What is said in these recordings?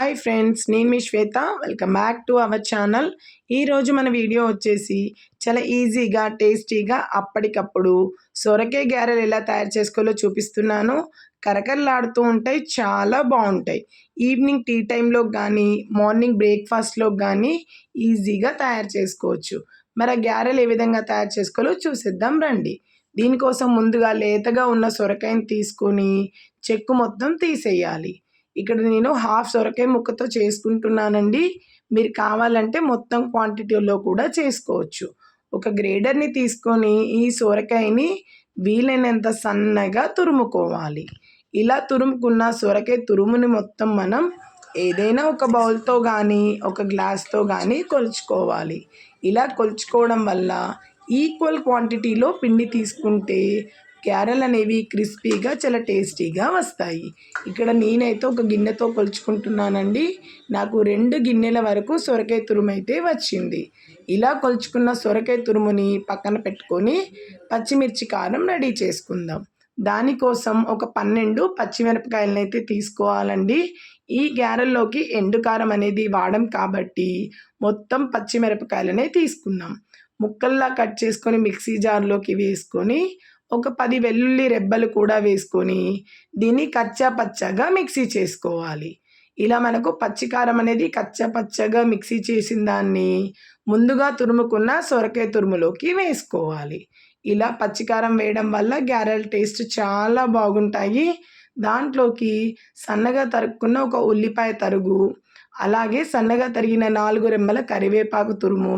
Hi friends నేను మీ Shweta. Welcome back to our channel ఈరోజు మన వీడియో వచ్చేసి చాలా ఈజీగా టేస్టీగా అప్పటికప్పుడు సొరకాయ గారెలు ఎలా తయారు చేసుకోవాలో చూపిస్తున్నాను. కరకరలాడుతూ ఉంటాయి చాలా బాగుంటాయి. ఈవినింగ్ టీ టైంలో కానీ మార్నింగ్ బ్రేక్ఫాస్ట్లో కానీ ఈజీగా తయారు చేసుకోవచ్చు. మరి ఆ ఏ విధంగా తయారు చేసుకోవాలో చూసిద్దాం రండి. దీనికోసం ముందుగా లేతగా ఉన్న సొరకాయని తీసుకొని చెక్కు మొత్తం తీసేయాలి. ఇక్కడ నేను హాఫ్ సొరకాయ ముక్కతో చేసుకుంటున్నానండి. మీరు కావాలంటే మొత్తం క్వాంటిటీలో కూడా చేసుకోవచ్చు. ఒక గ్రేడర్ని తీసుకొని ఈ సొరకాయని వీలైనంత సన్నగా తురుముకోవాలి. ఇలా తురుముకున్న సొరకాయ తురుముని మొత్తం మనం ఏదైనా ఒక బౌల్తో కానీ ఒక గ్లాస్తో కానీ కొలుచుకోవాలి. ఇలా కొలుచుకోవడం వల్ల ఈక్వల్ క్వాంటిటీలో పిండి తీసుకుంటే క్యారెల్ అనేవి క్రిస్పీగా చాలా టేస్టీగా వస్తాయి. ఇక్కడ నేనైతే ఒక గిన్నెతో కొలుచుకుంటున్నానండి. నాకు రెండు గిన్నెల వరకు సొరకాయ తురుము అయితే వచ్చింది. ఇలా కొలుచుకున్న సొరకాయ తురుముని పక్కన పెట్టుకొని పచ్చిమిర్చి కారం రెడీ చేసుకుందాం. దానికోసం ఒక పన్నెండు పచ్చిమిరపకాయలను అయితే తీసుకోవాలండి. ఈ గ్యారెల్లోకి ఎండు కారం అనేది వాడం కాబట్టి మొత్తం పచ్చిమిరపకాయలనే తీసుకుందాం. ముక్కల్లా కట్ చేసుకొని మిక్సీ జార్లోకి వేసుకొని ఒక పది వెల్లుల్లి రెబ్బలు కూడా వేసుకొని దీన్ని కచ్చా పచ్చగా మిక్సీ చేసుకోవాలి. ఇలా మనకు పచ్చికారం అనేది కచ్చా పచ్చగా మిక్సీ చేసిన దాన్ని ముందుగా తురుముకున్న సొరకాయ తురుములోకి వేసుకోవాలి. ఇలా పచ్చికారం వేయడం వల్ల గ్యారెల్ టేస్ట్ చాలా బాగుంటాయి. దాంట్లోకి సన్నగా తరుక్కున్న ఒక ఉల్లిపాయ తరుగు అలాగే సన్నగా తరిగిన నాలుగు రెమ్మల కరివేపాకు తురుము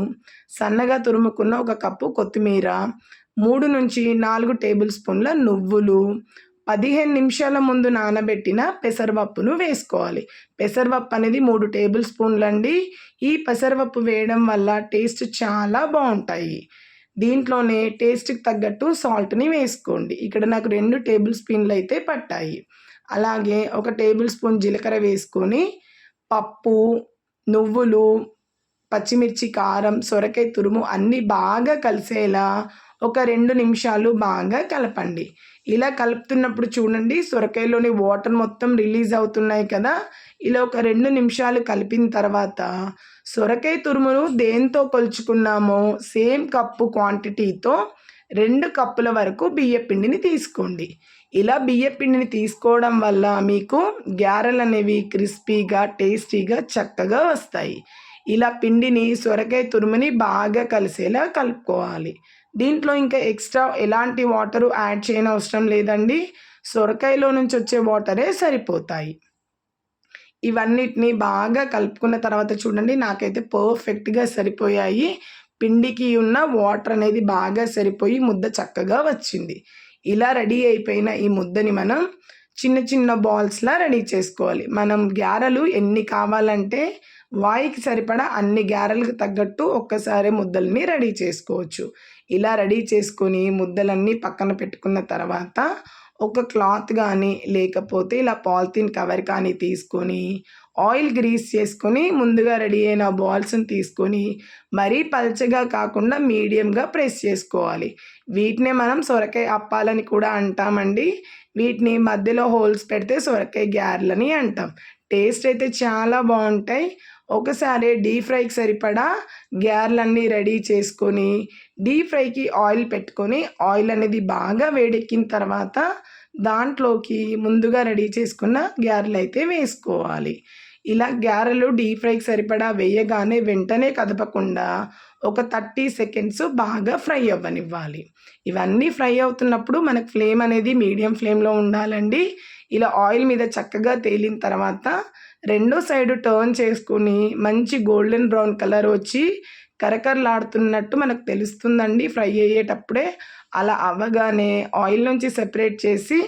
సన్నగా తురుముకున్న ఒక కప్పు కొత్తిమీర మూడు నుంచి నాలుగు టేబుల్ స్పూన్ల నువ్వులు పదిహేను నిమిషాల ముందు నానబెట్టిన పెసరపప్పును వేసుకోవాలి. పెసరపప్పు అనేది మూడు టేబుల్ స్పూన్లు అండి ఈ పెసరపప్పు వేయడం వల్ల టేస్ట్ చాలా బాగుంటాయి. దీంట్లోనే టేస్ట్కి తగ్గట్టు సాల్ట్ని వేసుకోండి. ఇక్కడ నాకు రెండు టేబుల్ స్పూన్లు అయితే పట్టాయి. అలాగే ఒక టేబుల్ స్పూన్ జీలకర్ర వేసుకొని పప్పు నువ్వులు పచ్చిమిర్చి కారం సొరకాయ తురుము అన్నీ బాగా కలిసేలా ఒక రెండు నిమిషాలు బాగా కలపండి. ఇలా కలుపుతున్నప్పుడు చూడండి సొరకాయలోని వాటర్ మొత్తం రిలీజ్ అవుతున్నాయి కదా. ఇలా ఒక రెండు నిమిషాలు కలిపిన తర్వాత సొరకాయ తురుమును దేంతో కొలుచుకున్నామో సేమ్ కప్పు క్వాంటిటీతో రెండు కప్పుల వరకు బియ్య పిండిని తీసుకోండి. ఇలా బియ్య పిండిని తీసుకోవడం వల్ల మీకు గ్యారెలు అనేవి క్రిస్పీగా టేస్టీగా చక్కగా వస్తాయి. ఇలా పిండిని సొరకాయ తురుముని బాగా కలిసేలా కలుపుకోవాలి. దీంట్లో ఇంకా ఎక్స్ట్రా ఎలాంటి వాటరు యాడ్ చేయని అవసరం లేదండి. సొరకాయలో నుంచి వచ్చే వాటరే సరిపోతాయి. ఇవన్నిటిని బాగా కలుపుకున్న తర్వాత చూడండి నాకైతే పర్ఫెక్ట్గా సరిపోయాయి. పిండికి ఉన్న వాటర్ అనేది బాగా సరిపోయి ముద్ద చక్కగా వచ్చింది. ఇలా రెడీ అయిపోయిన ఈ ముద్దని మనం చిన్న చిన్న బాల్స్లా రెడీ చేసుకోవాలి. మనం గ్యారెలు ఎన్ని కావాలంటే వాయికి సరిపడా అన్ని గ్యారెలకు తగ్గట్టు ఒక్కసారి ముద్దల్ని రెడీ చేసుకోవచ్చు. ఇలా రెడీ చేసుకొని ముద్దలన్నీ పక్కన పెట్టుకున్న తర్వాత ఒక క్లాత్ కానీ లేకపోతే ఇలా పాలిథిన్ కవర్ కానీ తీసుకొని ఆయిల్ గ్రీస్ చేసుకొని ముందుగా రెడీ అయిన బాల్స్ని తీసుకొని మరీ పల్చగా కాకుండా మీడియంగా ప్రెస్ చేసుకోవాలి. వీటినే మనం సొరకాయ అప్పాలని కూడా అంటామండి. వీటిని మధ్యలో హోల్స్ పెడితే సొరకాయ గ్యార్లని అంటాం. టేస్ట్ అయితే చాలా బాగుంటాయి. ఒకసారి డీప్ ఫ్రైకి సరిపడా గ్యార్లన్నీ రెడీ చేసుకొని డీప్ ఫ్రైకి ఆయిల్ పెట్టుకొని ఆయిల్ అనేది బాగా వేడెక్కిన తర్వాత దాంట్లోకి ముందుగా రెడీ చేసుకున్న గ్యారెలు అయితే వేసుకోవాలి. ఇలా గ్యారెలు డీప్ ఫ్రైకి సరిపడా వేయగానే వెంటనే కదపకుండా ఒక థర్టీ సెకండ్స్ బాగా ఫ్రై అవ్వనివ్వాలి. ఇవన్నీ ఫ్రై అవుతున్నప్పుడు మనకు ఫ్లేమ్ అనేది మీడియం ఫ్లేమ్లో ఉండాలండి. ఇలా ఆయిల్ మీద చక్కగా తేలిన తర్వాత రెండో సైడ్ టర్న్ చేసుకుని మంచి గోల్డెన్ బ్రౌన్ కలర్ వచ్చి కరకరలాడుతున్నట్టు మనకు తెలుస్తుందండి. ఫ్రై అయ్యేటప్పుడే అలా అవ్వగానే ఆయిల్ నుంచి సెపరేట్ చేసి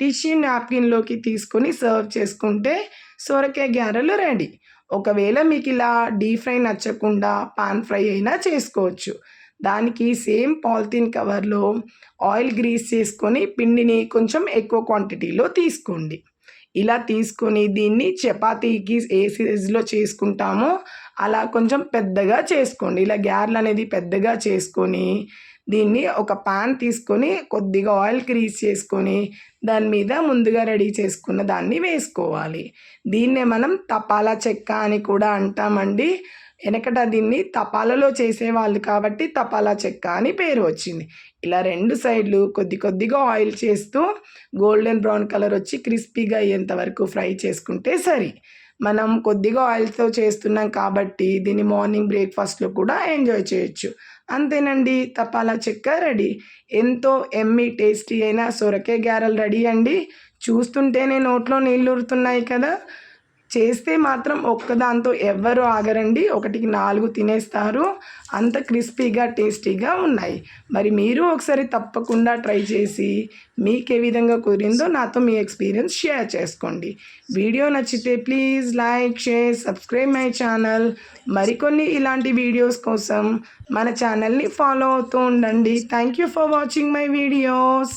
టిష్యూ నాప్కిన్లోకి తీసుకొని సర్వ్ చేసుకుంటే సొరకాయ గ్యారెలు రెడీ. ఒకవేళ మీకు ఇలా డీప్ ఫ్రై నచ్చకుండా పాన్ ఫ్రై అయినా చేసుకోవచ్చు. దానికి సేమ్ పాలిథిన్ కవర్లో ఆయిల్ గ్రీస్ చేసుకొని పిండిని కొంచెం ఎక్కువ క్వాంటిటీలో తీసుకోండి. ఇలా తీసుకొని దీన్ని చపాతీకి ఏ సైజులో చేసుకుంటామో అలా కొంచెం పెద్దగా చేసుకోండి. ఇలా గ్యార్లు అనేది పెద్దగా చేసుకొని దీన్ని ఒక పాన్ తీసుకొని కొద్దిగా ఆయిల్ క్రీజ్ చేసుకొని దాని మీద ముందుగా రెడీ చేసుకున్న దాన్ని వేసుకోవాలి. దీన్నే మనం తపాలా చెక్క అని కూడా అంటామండి. వెనకట దీన్ని తపాలలో చేసేవాళ్ళు కాబట్టి తపాలా చెక్క అని పేరు వచ్చింది. ఇలా రెండు సైడ్లు కొద్ది కొద్దిగా ఆయిల్ చేస్తూ గోల్డెన్ బ్రౌన్ కలర్ వచ్చి క్రిస్పీగా అయ్యేంత వరకు ఫ్రై చేసుకుంటే సరి. మనం కొద్దిగా ఆయిల్తో చేస్తున్నాం కాబట్టి దీన్ని మార్నింగ్ బ్రేక్ఫాస్ట్లో కూడా ఎంజాయ్ చేయొచ్చు. అంతేనండి తపాలా చెక్క రెడీ ఎంతో ఎమ్మి టేస్టీ అయిన సొరకాయ గారెలు రెడీ అండి. చూస్తుంటేనే నోట్లో నీళ్ళు ఊరుతున్నాయి కదా. చేస్తే మాత్రం ఒక్కదాంతో ఎవ్వరు ఆగరండి. ఒకటికి నాలుగు తినేస్తారు. అంత క్రిస్పీగా టేస్టీగా ఉన్నాయి. మరి మీరు ఒకసారి తప్పకుండా ట్రై చేసి మీకు ఏ విధంగా కుదిరిందో నాతో మీ ఎక్స్పీరియన్స్ షేర్ చేసుకోండి. వీడియో నచ్చితే please like share subscribe my channel. మరికొన్ని ఇలాంటి వీడియోస్ కోసం మన ఛానల్ని ఫాలో అవుతూ ఉండండి. Thank you for watching my videos.